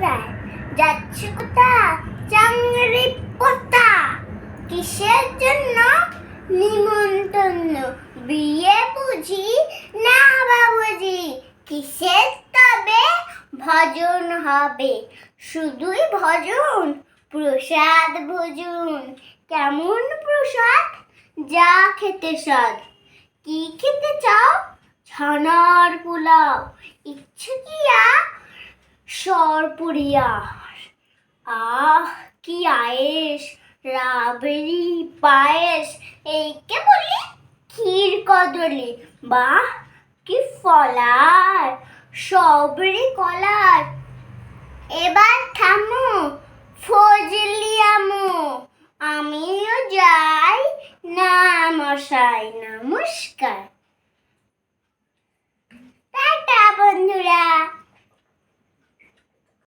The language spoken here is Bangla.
রায়। যাচ্ছে কোথা চাংরি পোতা। কিসের জন্য? নিমন্ত্রণ। বিয়ে বুঝি? না বাবুজি কিসের তবে ভজন হবে? শুধুই ভজন, প্রসাদ ভোজন। কেমন প্রসাদ? যা খেতে স্বাদ। কি খেতে চাও? ছানার পোলাও। ইচ্ছে কিয়া সরপুরিয়া আহ, কি আয়েস? রাবড়ি পায়েস। এইকে বলি ক্ষীর কদলি। বাহ, কি ফলার। সবরি কলার। এবার থামো, ফজলি আমো। আমিও যাই, না মশাই নমস্কার